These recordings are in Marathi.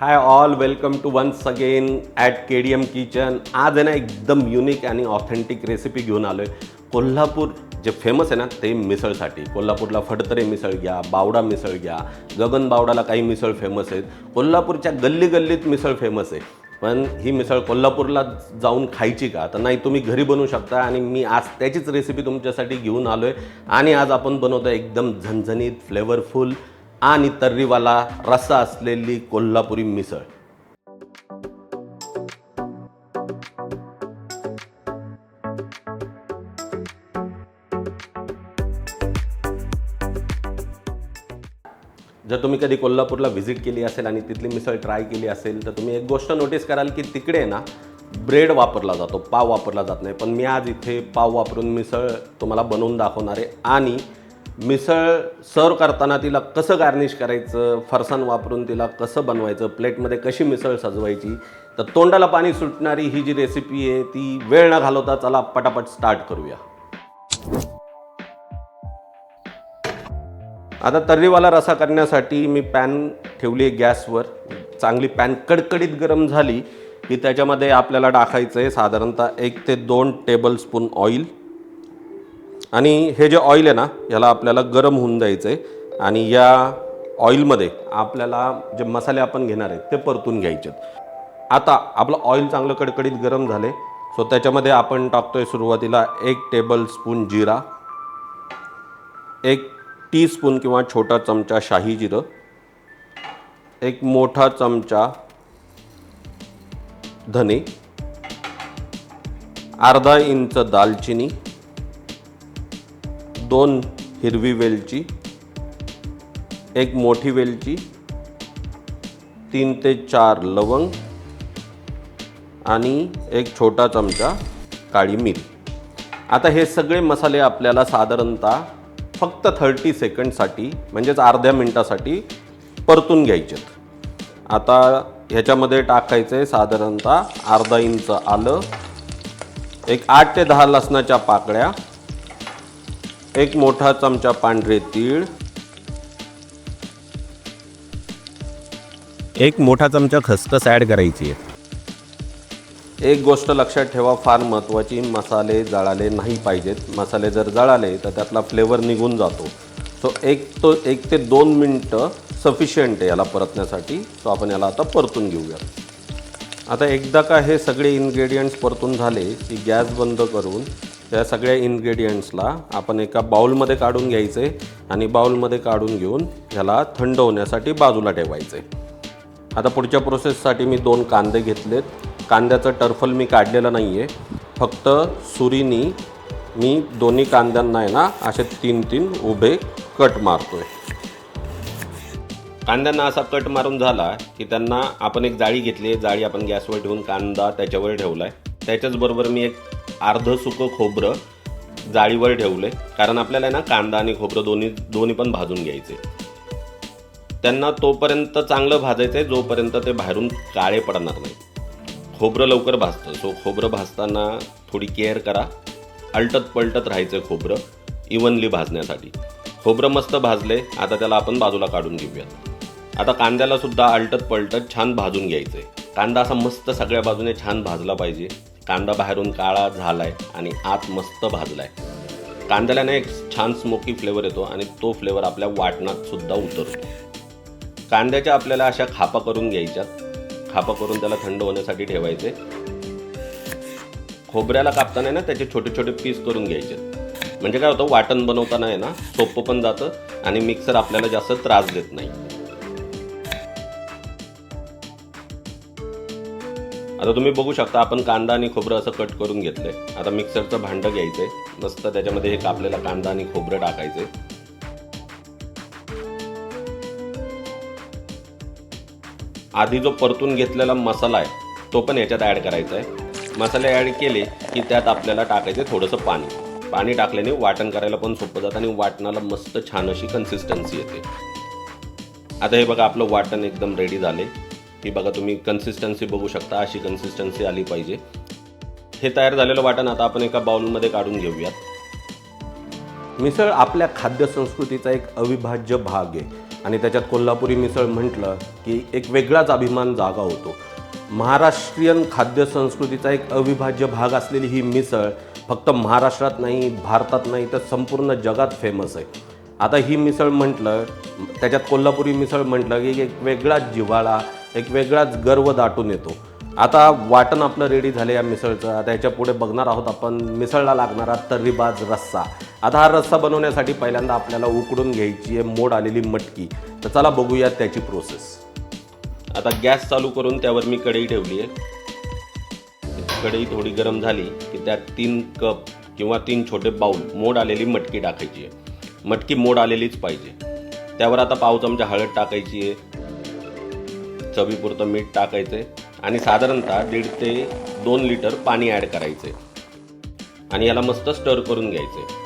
Hi all welcome to once again at K D M kitchen आज आहे ना एकदम युनिक आणि ऑथेंटिक रेसिपी घेऊन आलो आहे कोल्हापूर जे फेमस आहे ना ते मिसळसाठी. कोल्हापूरला फडतरे मिसळ घ्या बावडा मिसळ घ्या गगन बावडाला काही मिसळ फेमस आहेत. कोल्हापूरच्या गल्ली गल्लीत मिसळ फेमस आहे. पण ही मिसळ कोल्हापूरला जाऊन खायची का? तर नाही तुम्ही घरी बनवू शकता आणि मी आज त्याचीच रेसिपी तुमच्यासाठी घेऊन आलो आहे आणि आज आपण बनवतो एकदम झणझणीत फ्लेवरफुल आणि तर्रीवाला रस्सा असलेली कोल्हापुरी मिसळ. जर तुम्ही कधी कोल्हापूरला व्हिजिट केली असेल आणि तिथली मिसळ ट्राय केली असेल तर तुम्ही एक गोष्ट नोटीस कराल की तिकडे ना ब्रेड वापरला जातो पाव वापरला जात नाही. पण मी आज इथे पाव वापरून मिसळ तुम्हाला बनवून दाखवणार आहे. आणि मिसळ सर्व करताना तिला कसं गार्निश करायचं फरसाण वापरून तिला कसं बनवायचं प्लेटमध्ये कशी मिसळ सजवायची तर तोंडाला पाणी सुटणारी ही जी रेसिपी आहे ती वेळ न घालवता चला पटापट स्टार्ट करूया. आता तर्रीवाला रसा करण्यासाठी मी पॅन ठेवली आहे गॅसवर. चांगली पॅन कडकडीत गरम झाली की त्याच्यामध्ये आपल्याला टाकायचं आहे साधारणतः एक ते दोन टेबलस्पून ऑइल आणि हे जे ऑइल आहे ना ह्याला आपल्याला गरम होऊन द्यायचं आहे आणि या ऑइलमध्ये आपल्याला जे मसाले आपण घेणार आहेत ते परतून घ्यायचे आता आपलं ऑइल चांगलं कडकडीत गरम झाले सो त्याच्यामध्ये आपण टाकतोय सुरुवातीला एक टेबल स्पून जिरा एक टीस्पून किंवा छोटा चमचा शाही जिरं एक मोठा चमचा धने अर्धा इंच दालचिनी दोन हिरवी वेलची एक मोठी वेलची तीन ते चार लवंग आणि एक छोटा चमचा काळी मिरी आता हे सगळे मसाले आपल्याला साधारणतः फक्त थर्टी सेकंडसाठी म्हणजेच अर्ध्या मिनटासाठी परतून घ्यायचेत. आता ह्याच्यामध्ये टाकायचं आहे साधारणतः अर्धा इंच आलं एक आठ ते दहा लसणाच्या पाकळ्या एक मोठा चमचा पांढरे तीळ. एक मोठा चमचा खसखस ॲड करायची आहे. एक गोष्ट लक्षात ठेवा फार महत्त्वाची मसाले जळाले नाही पाहिजेत. मसाले जर जळाले तर त्यातला फ्लेवर निघून जातो. सो एक तो एक ते दोन मिनटं सफिशियंट आहे याला परतण्यासाठी. सो आपण याला आता परतून घेऊया. आता एकदा का हे सगळे इन्ग्रेडियंट्स परतून झाले की गॅस बंद करून त्या सगळ्या इन्ग्रेडियंट्सला आपण एका बाउलमध्ये काढून घ्यायचे आणि बाउलमध्ये काढून घेऊन ह्याला थंड होण्यासाठी बाजूला ठेवायचे. आता पुढच्या प्रोसेससाठी मी दोन कांदे घेतलेत. कांद्याचं टर्फल मी काढलेलं नाही आहे फक्त सुरीनी मी दोन्ही कांद्यांना आहे ना असे तीन तीन उभे कट मारतोय. कांद्यांना असा कट मारून झाला की त्यांना आपण एक जाळी घेतली आहे. जाळी आपण गॅसवर ठेवून कांदा त्याच्यावर ठेवला आहे त्याच्याचबरोबर मी एक अर्धं सुकं खोबरं जाळीवर ठेवलं. आहे कारण आपल्याला आहे ना कांदा आणि खोबरं दोन्ही दोन्ही पण भाजून घ्यायचे. त्यांना तोपर्यंत चांगलं भाजायचं आहे जोपर्यंत ते बाहेरून काळे पडणार नाही. खोबरं लवकर भाजतं. सो खोबरं भाजताना थोडी केअर करा. अलटत पलटत राहायचं खोबरं इवनली भाजण्यासाठी. खोबरं मस्त भाजले आता त्याला आपण बाजूला काढून घेऊयात. आता कांद्याला सुद्धा अलटत पलटत छान भाजून घ्यायचं आहे कांदा असा मस्त सगळ्या बाजूने छान भाजला पाहिजे. कांदा बाहेरून काळा झालाय आणि आत मस्त भाजलाय. कांद्याला ना एक छान स्मोकी फ्लेवर येतो आणि तो फ्लेवर आपल्या वाटणात सुद्धा उतरतो. कांद्याच्या आपल्याला अशा खापा करून घ्यायच्यात खापा करून त्याला थंड होण्यासाठी ठेवायचे. खोबऱ्याला कापताना ना त्याचे छोटे छोटे पीस करून घ्यायचे. म्हणजे काय होतं वाटण बनवताना आहे ना सोपं पण जातं आणि मिक्सर आपल्याला जास्त त्रास देत नाही. आता तुम्ही बघू शकता आपण कांदा आणि खोबरं असं कट करून घेतलंय. आता मिक्सरचं भांडं घ्यायचंय. मस्त त्याच्यामध्ये हे कापलेला कांदा आणि खोबरं टाकायचंय. आधी जो परतून घेतलेला मसाला आहे तो पण याच्यात ॲड करायचा आहे मसाले ॲड केले की त्यात आपल्याला टाकायचं थोडंसं पाणी. पाणी टाकल्याने वाटण करायला पण सोपं जातं आणि वाटणाला मस्त छान अशी कन्सिस्टन्सी येते. आता हे बघा आपलं वाटण एकदम रेडी झाले की बघा तुम्ही कन्सिस्टन्सी बघू शकता अशी कन्सिस्टन्सी आली पाहिजे. हे तयार झालेलं वाटण आता आपण एका बाउलमध्ये काढून घेऊयात. मिसळ आपल्या खाद्यसंस्कृतीचा एक अविभाज्य भाग आहे. आणि त्याच्यात कोल्हापुरी मिसळ म्हटलं की एक वेगळाच अभिमान जागा होतो. महाराष्ट्रीयन खाद्यसंस्कृतीचा एक अविभाज्य भाग असलेली ही मिसळ फक्त महाराष्ट्रात नाही भारतात नाही तर संपूर्ण जगात फेमस आहे. आता ही मिसळ म्हटलं त्याच्यात कोल्हापुरी मिसळ म्हटलं की एक वेगळाच जिव्हाळा एक वेगळाच गर्व दाटून येतो. आता वाटण आपलं रेडी झालं या मिसळचं. आता याच्यापुढे बघणार आहोत आपण. मिसळला लागणारा तर्रीबाज रस्सा. आता हा रस्सा बनवण्यासाठी पहिल्यांदा आपल्याला उकडून घ्यायची आहे मोड आलेली मटकी. तर चला बघूया त्याची प्रोसेस आता गॅस चालू करून त्यावर मी कढई ठेवली आहे. कढई थोडी गरम झाली की त्यात तीन कप किंवा तीन छोटे बाऊल मोड आलेली मटकी टाकायची आहे. मटकी मोड आलेलीच पाहिजे. त्यावर आता पाव चमचा हळद टाकायची आहे. चवीपुरतं मीठ टाकायचं आहे आणि साधारणतः दीड ते दोन लिटर पाणी ॲड करायचे आणि याला मस्त स्टर करून घ्यायचे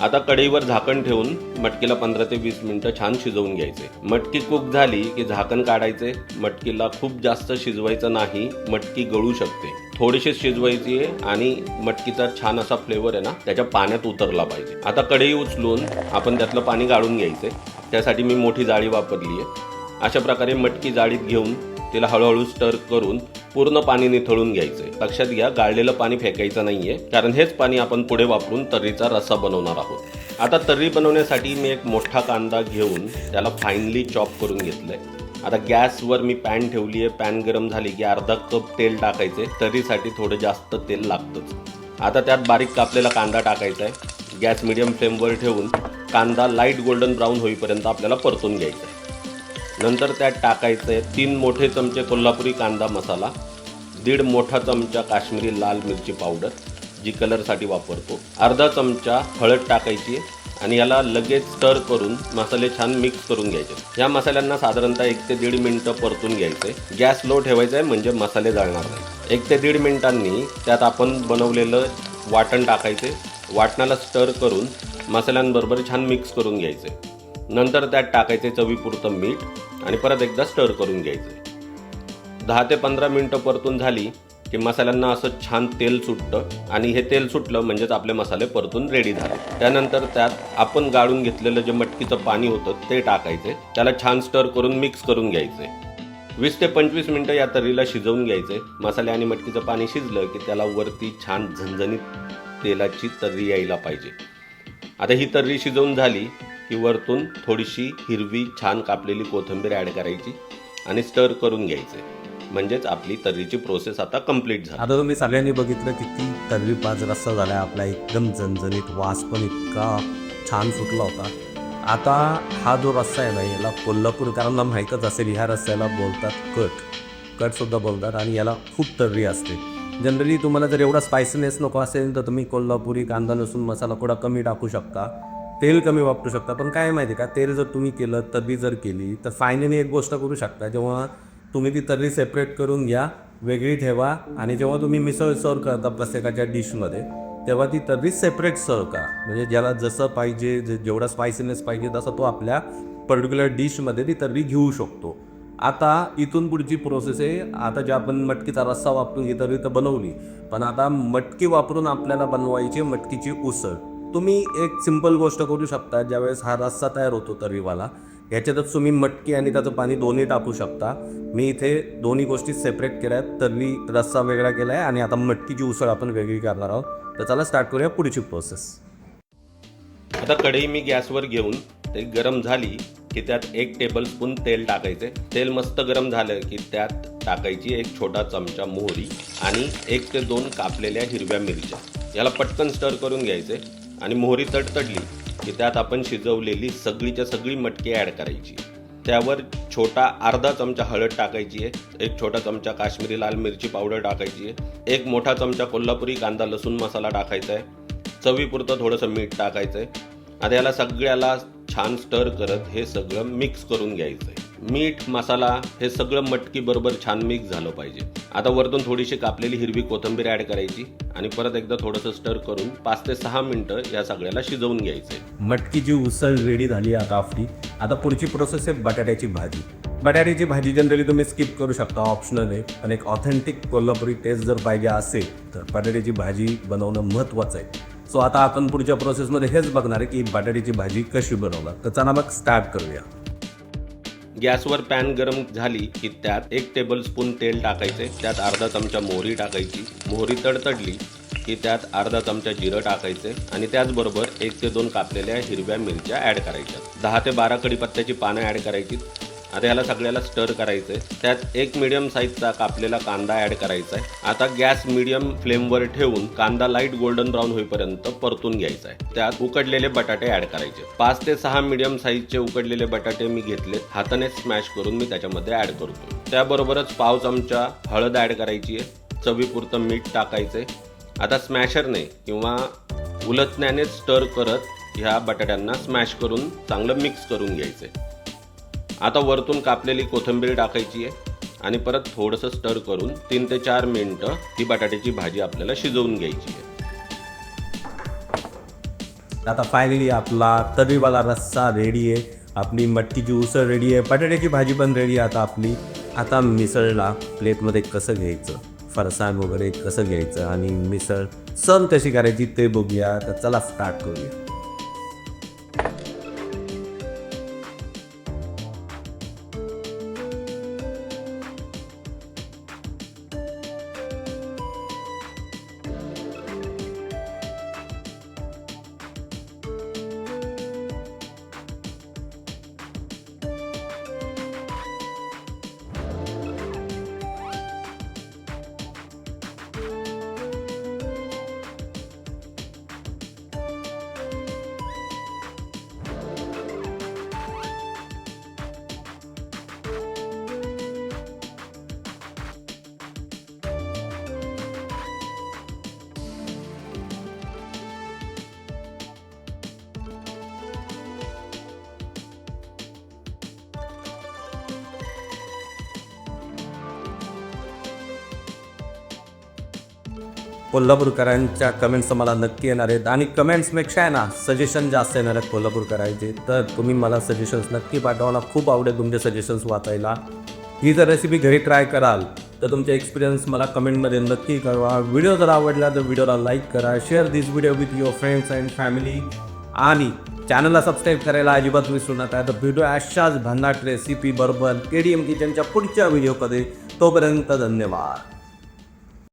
आता कढईवर झाकण ठेवून मटकीला पंधरा ते वीस मिनटं छान शिजवून घ्यायचे मटकी कुक झाली की झाकण काढायचे मटकीला खूप जास्त शिजवायचं नाही मटकी गळू शकते. थोडीशी शिजवायची आहे आणि मटकीचा छान असा फ्लेवर आहे ना त्याच्या पाण्यात उतरला पाहिजे. आता कढई उचलून आपण त्यातलं पाणी गाळून घ्यायचे त्यासाठी मी मोठी जाळी वापरली आहे. अशा प्रकारे मटकी जाळीत घेऊन तिला हळूहळू स्टर करून पूर्ण पाणी निथळून घ्यायचंय. लक्षात घ्या गाळलेलं पाणी फेकायचं नाहीये. कारण हेच पाणी आपण पुढे वापरून तर्रीचा रस्सा बनवणार आहोत. आता तर्री बनवण्यासाठी मी एक मोठा कांदा घेऊन त्याला फाईनली चॉप करून घेतलंय. आता गॅसवर मी पॅन ठेवली आहे पॅन गरम झाली की अर्धा कप तेल टाकायचे तर्रीसाठी थोडं जास्त तेल लागतंच. आता त्यात बारीक कापलेला कांदा टाकायचा आहे गॅस मिडियम फ्लेमवर ठेवून कांदा लाइट गोल्डन ब्राऊन होईपर्यंत आपल्याला परतून घ्यायचा आहे नंतर त्यात टाकायचं आहे तीन मोठे चमचे कोल्हापुरी कांदा मसाला दीड मोठा चमचा काश्मीरी लाल मिरची पावडर जी कलरसाठी वापरतो. अर्धा चमचा हळद टाकायची आहे आणि याला लगेच स्टर करून मसाले छान मिक्स करून घ्यायचे. या मसाल्यांना साधारणतः एक ते दीड मिनटं परतून घ्यायचे. गॅस लो ठेवायचा आहे म्हणजे मसाले जळणार नाही एक ते दीड मिनिटांनी त्यात आपण बनवलेलं वाटण टाकायचे. वाटणाला स्टर करून मसाल्यांबरोबर छान मिक्स करून घ्यायचे. नंतर त्यात टाकायचे चवीपुरतं मीठ आणि परत एकदा स्टर करून घ्यायचे. दहा ते पंधरा मिनटं परतून झाली की मसाल्यांना असं छान तेल सुटतं आणि हे तेल सुटलं म्हणजेच आपले मसाले परतून रेडी झाले. त्यानंतर त्यात आपण गाळून घेतलेलं जे मटकीचं पाणी होतं ते टाकायचे. त्याला छान स्टर करून मिक्स करून घ्यायचे. वीस ते पंचवीस मिनटं या तर्रीला शिजवून घ्यायचे. मसाले आणि मटकीचं पाणी शिजलं की त्याला वरती छान झणझणीत तेलाची तर्री यायला पाहिजे. आता ही तर्री शिजवून झाली की वरतून थोडीशी हिरवी छान कापलेली कोथिंबीर ॲड करायची आणि स्टर करून घ्यायचे. म्हणजेच आपली तर्रीची प्रोसेस आता कंप्लीट झाली. आता तुम्ही सगळ्यांनी बघितलं किती तर्री पाच रस्सा झाला आपला एकदम झणझणीत वास पण इतका छान सुटला होता. आता हा जो रस्सा आहे ना याला कोल्हापूरकरांना माहीतच असेल ह्या रस्स्याला बोलतात कट. कटसुद्धा बोलतात आणि याला खूप तर्री असते. जनरली तुम्हाला जर एवढा स्पायसीनेस नको असेल तर तुम्ही कोल्हापुरी कांदा लसूण मसाला थोडा कमी टाकू शकता. तेल कमी वापरू शकता. पण काय माहिती का तेल जर तुम्ही केलं तर्री जर केली तर फायनली एक गोष्ट करू शकता. जेव्हा तुम्ही ती तर्री सेपरेट करून घ्या वेगळी ठेवा आणि जेव्हा तुम्ही मिसळ सर्व करता प्रत्येकाच्या डिशमध्ये तेव्हा ती तर्री सेपरेट सर्व करा. म्हणजे ज्याला जसं पाहिजे जे जेवढा स्पायसीनेस पाहिजे तसा तो आपल्या पर्टिक्युलर डिशमध्ये ती तर्री घेऊ शकतो. आता इथून पुढची प्रोसेस आहे. आता जे आपण मटकीचा रस्सा वापरून ही तर्री तर बनवली पण आता मटकी वापरून आपल्याला बनवायची मटकीची उसळ. तुम्ही एक सिंपल गोष्ट करू शकता ज्यावेळेस हा रस्सा तयार होतो तर्रीवाला ह्याच्यातच तुम्ही मटकी आणि त्याचं पाणी दोन्ही टाकू शकता. मी इथे दोन्ही गोष्टी सेपरेट केल्या आहेत. तर्री रस्सा वेगळा केला आहे आणि आता मटकीची उसळ आपण वेगळी करणार आहोत. तर चला स्टार्ट करूया पुढची प्रोसेस आता कढई मी गॅसवर घेऊन ते गरम झाली की त्यात एक टेबलस्पून तेल टाकायचे. तेल मस्त गरम झालं की त्यात टाकायची एक छोटा चमचा मोहरी आणि एक ते दोन कापलेल्या हिरव्या मिरच्या. याला पटकन स्टर करून घ्यायचे. आणि मोहरी तडतडली की त्यात आपण शिजवलेली सगळीच्या सगळी मटकी ॲड करायची. त्यावर छोटा अर्धा चमचा हळद टाकायची आहे एक छोटा चमचा काश्मीरी लाल मिरची पावडर टाकायची आहे एक मोठा चमचा कोल्हापुरी कांदा लसूण मसाला टाकायचा आहे चवीपुरतं थोडंसं मीठ टाकायचं आहे. आता याला सगळ्याला छान स्टर करत हे सगळं मिक्स करून घ्यायचं आहे. मीठ मसाला हे सगळं मटकी बरोबर छान मिक्स झालं पाहिजे. आता वरतून थोडीशी कापलेली हिरवी कोथिंबीर ॲड करायची आणि परत एकदा थोडंसं स्टर करून पाच ते सहा मिनटं या सगळ्याला शिजवून घ्यायचं आहे मटकीची उसळ रेडी झाली आता आपली आता पुढची प्रोसेस आहे बटाट्याची भाजी. बटाट्याची भाजी जनरली तुम्ही स्किप करू शकता ऑप्शनल आहे पण एक ऑथेंटिक कोल्हापुरी टेस्ट जर पाहिजे असेल तर बटाट्याची भाजी बनवणं महत्त्वाचं आहे. सो आता आपण पुढच्या प्रोसेसमध्ये हेच बघणार आहे की बटाट्याची भाजी कशी बनवणार. तर चला मग स्टार्ट करूया. गॅसवर पॅन गरम झाली की त्यात एक टेबल स्पून तेल टाकायचे त्यात अर्धा चमचा मोहरी टाकायची. मोहरी तडतडली की त्यात अर्धा चमचा जिरं टाकायचे आणि त्याचबरोबर एक ते दोन कापलेल्या हिरव्या मिरच्या ॲड करायच्या. दहा ते बारा कडीपत्त्याची पानं ॲड करायची. आता याला सगळ्याला स्टर करायचं आहे त्यात एक मिडियम साईजचा कापलेला कांदा ॲड करायचा आहे आता गॅस मिडियम फ्लेमवर ठेवून कांदा लाइट गोल्डन ब्राऊन होईपर्यंत परतून घ्यायचा आहे त्यात उकडलेले बटाटे ॲड करायचे. पाच ते सहा मिडियम साईजचे उकडलेले बटाटे मी घेतले. हाताने स्मॅश करून मी त्याच्यामध्ये ॲड करतो. त्याबरोबरच पाव चमचा हळद ॲड करायची आहे. चवीपुरतं मीठ टाकायचे आता स्मॅशरने किंवा उलटण्याने स्टर करत ह्या बटाट्यांना स्मॅश करून चांगलं मिक्स करून घ्यायचं आहे आता वरतून कापलेली कोथिंबीर टाकायची आहे आणि परत थोडंसं स्टर करून तीन ते चार मिनटं ही बटाट्याची भाजी आपल्याला शिजवून घ्यायची आहे. आता फायनली आपला तर्रीवाला रस्सा रेडी आहे. आपली मटकीची उसळ रेडी आहे. बटाट्याची भाजी पण रेडी आहे. आता आपली आता मिसळला प्लेटमध्ये कसं घ्यायचं? फरसाण वगैरे कसं घ्यायचं? आणि मिसळ सण कशी करायची ते बघूया. तर चला स्टार्ट करूया. कोल्हापूरकरांच्या कमेंट्स मला नक्की येणार आहेत. आणि कमेंट्सपेक्षा आहे ना सजेशन जास्त येणार आहेत कोल्हापूरकरांचे. तर तुम्ही मला सजेशन्स नक्की पाठवा. मला खूप आवडेल तुमचे सजेशन्स वाचायला. ही जर रेसिपी घरी ट्राय कराल तर तुमचे एक्सपिरियन्स मला कमेंटमध्ये नक्की कळवा. व्हिडिओ जर आवडला तर व्हिडिओला लाईक करा. Share this video with your friends and family आणि चॅनलला सबस्क्राईब करायला अजिबात विसरू नका. तर व्हिडिओ अशाच भन्नाट रेसिपी बरोबर के डी एम किचनच्या पुढच्या व्हिडिओमध्ये तोपर्यंत धन्यवाद.